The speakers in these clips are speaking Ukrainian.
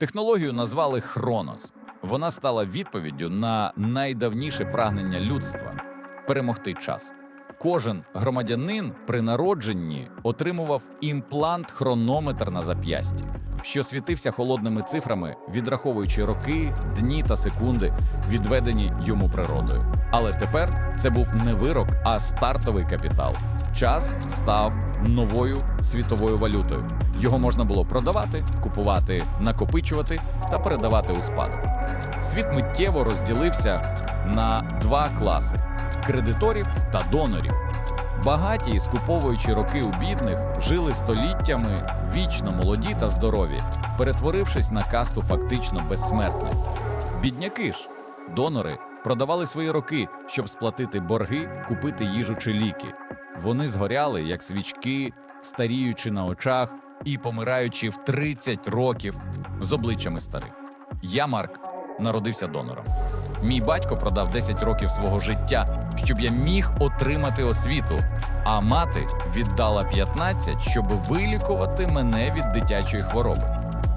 Технологію назвали Хронос. Вона стала відповіддю на найдавніше прагнення людства перемогти час. Кожен громадянин при народженні отримував імплант хронометр на зап'ясті, що світився холодними цифрами, відраховуючи роки, дні та секунди, відведені йому природою. Але тепер це був не вирок, а стартовий капітал. Час став новою світовою валютою. Його можна було продавати, купувати, накопичувати та передавати у спадок. Світ миттєво розділився на два класи: кредиторів та донорів. Багаті, скуповуючи роки у бідних, жили століттями вічно молоді та здорові, перетворившись на касту фактично безсмертних. Бідняки ж, донори, продавали свої роки, щоб сплатити борги, купити їжу чи ліки. Вони згоряли, як свічки, старіючи на очах і помираючи в 30 років з обличчями старих. Я, Марк, народився донором. Мій батько продав 10 років свого життя, щоб я міг отримати освіту, а мати віддала 15, щоб вилікувати мене від дитячої хвороби.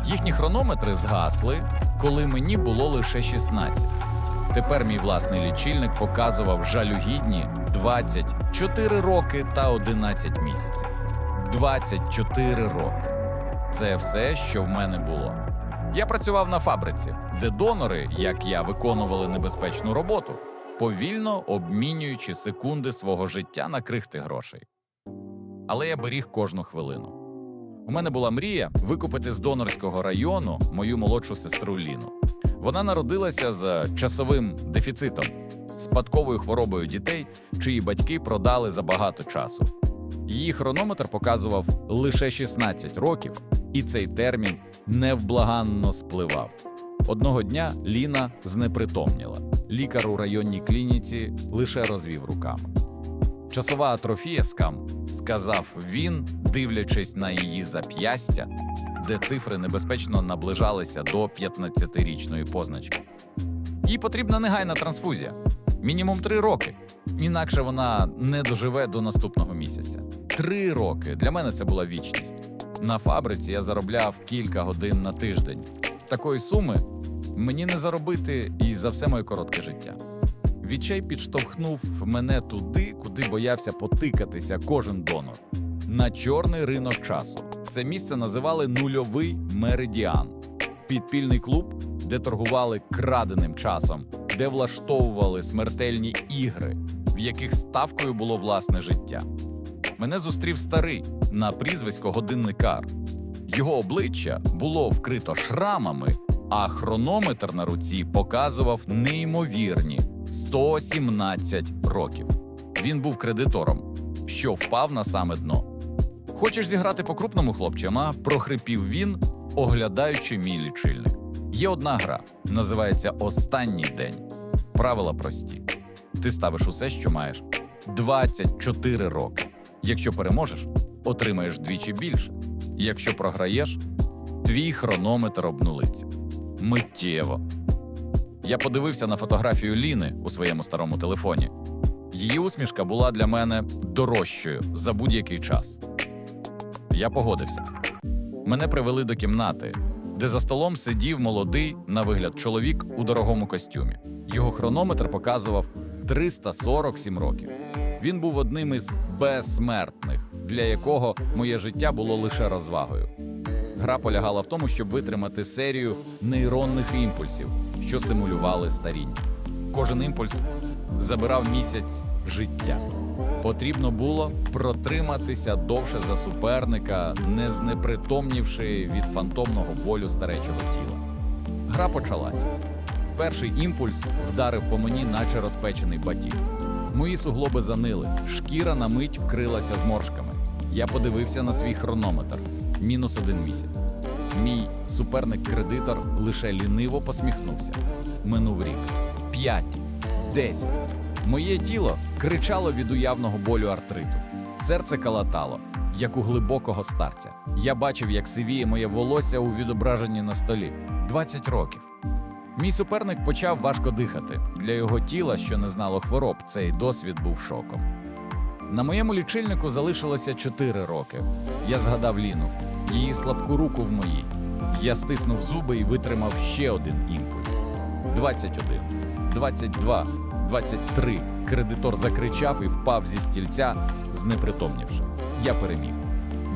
Їхні хронометри згасли, коли мені було лише 16. Тепер мій власний лічильник показував жалюгідні 24 роки та 11 місяців. 24 роки. Це все, що в мене було. Я працював на фабриці, де донори, як я, виконували небезпечну роботу, повільно обмінюючи секунди свого життя на крихти грошей. Але я беріг кожну хвилину. У мене була мрія викупити з донорського району мою молодшу сестру Ліну. Вона народилася з часовим дефіцитом, спадковою хворобою дітей, чиї батьки продали за багато часу. Її хронометр показував лише 16 років, і цей термін невблаганно спливав. Одного дня Ліна знепритомніла. Лікар у районній клініці лише розвів руками. Часова атрофія скам, сказав він, дивлячись на її зап'ястя, де цифри небезпечно наближалися до 15-річної позначки. Їй потрібна негайна трансфузія мінімум три роки. Інакше вона не доживе до наступного місяця. Три роки для мене це була вічність. На фабриці я заробляв кілька годин на тиждень. Такої суми мені не заробити і за все моє коротке життя. Відчай підштовхнув мене туди, куди боявся потикатися кожен донор на чорний ринок часу. Це місце називали нульовий меридіан, підпільний клуб, де торгували краденим часом, де влаштовували смертельні ігри, в яких ставкою було власне життя. Мене зустрів старий на прізвисько годинникар. Його обличчя було вкрито шрамами, а хронометр на руці показував неймовірні 117 років. Він був кредитором, що впав на саме дно. Хочеш зіграти по крупному хлопчем, прохрипів він, оглядаючи мій лічильник. Є одна гра, називається Останній день. Правила прості. Ти ставиш усе, що маєш 24 роки. Якщо переможеш, отримаєш вдвічі більше. Якщо програєш, твій хронометр обнулиться. Миттєво. Я подивився на фотографію Ліни у своєму старому телефоні. Її усмішка була для мене дорожчою за будь-який час. Я погодився. Мене привели до кімнати, де за столом сидів молодий, на вигляд, чоловік у дорогому костюмі. Його хронометр показував 347 років. Він був одним із безсмертних, для якого моє життя було лише розвагою. Гра полягала в тому, щоб витримати серію нейронних імпульсів, що симулювали старіння. Кожен імпульс забирав місяць життя. Потрібно було протриматися довше за суперника, не знепритомнівши від фантомного болю старечого тіла. Гра почалася. Перший імпульс вдарив по мені, наче розпечений батіг. Мої суглоби занили, шкіра на мить вкрилася зморшками. Я подивився на свій хронометр мінус один місяць. Мій суперник-кредитор лише ліниво посміхнувся. Минув рік. П'ять, десять. Моє тіло кричало від уявного болю артриту. Серце калатало, як у глибокого старця. Я бачив, як сивіє моє волосся у відображенні на столі. 20 років. Мій суперник почав важко дихати. Для його тіла, що не знало хвороб, цей досвід був шоком. На моєму лічильнику залишилося 4 роки. Я згадав Ліну, її слабку руку в моїй, Я стиснув зуби і витримав ще один імпульс. 21, 22, 23. Кредитор закричав і впав зі стільця, знепритомнівши. Я переміг.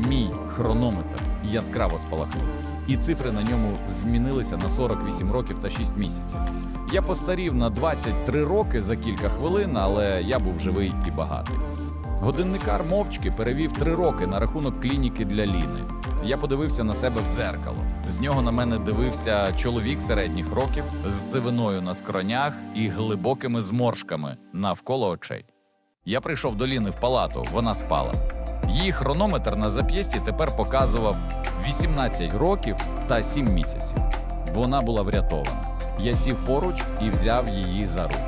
Мій хронометр яскраво спалахнув, і цифри на ньому змінилися на 48 років та 6 місяців. Я постарів на 23 роки за кілька хвилин, але я був живий і багатий. Годинникар мовчки перевів три роки на рахунок клініки для Ліни. Я подивився на себе в дзеркало. З нього на мене дивився чоловік середніх років з сивиною на скронях і глибокими зморшками навколо очей. Я прийшов до Ліни в палату, вона спала. Її хронометр на зап'ясті тепер показував 18 років та 7 місяців. Вона була врятована. Я сів поруч і взяв її за руку.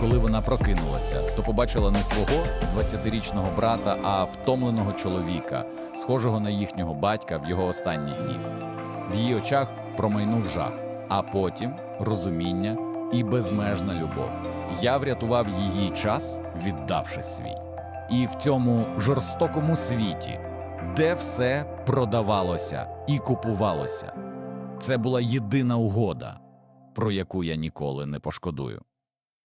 Коли вона прокинулася, то побачила не свого 20-річного брата, а втомленого чоловіка, схожого на їхнього батька в його останні дні. В її очах промайнув жах, а потім розуміння і безмежна любов. Я врятував її час, віддавши свій. І в цьому жорстокому світі, де все продавалося і купувалося, це була єдина угода, про яку я ніколи не пошкодую.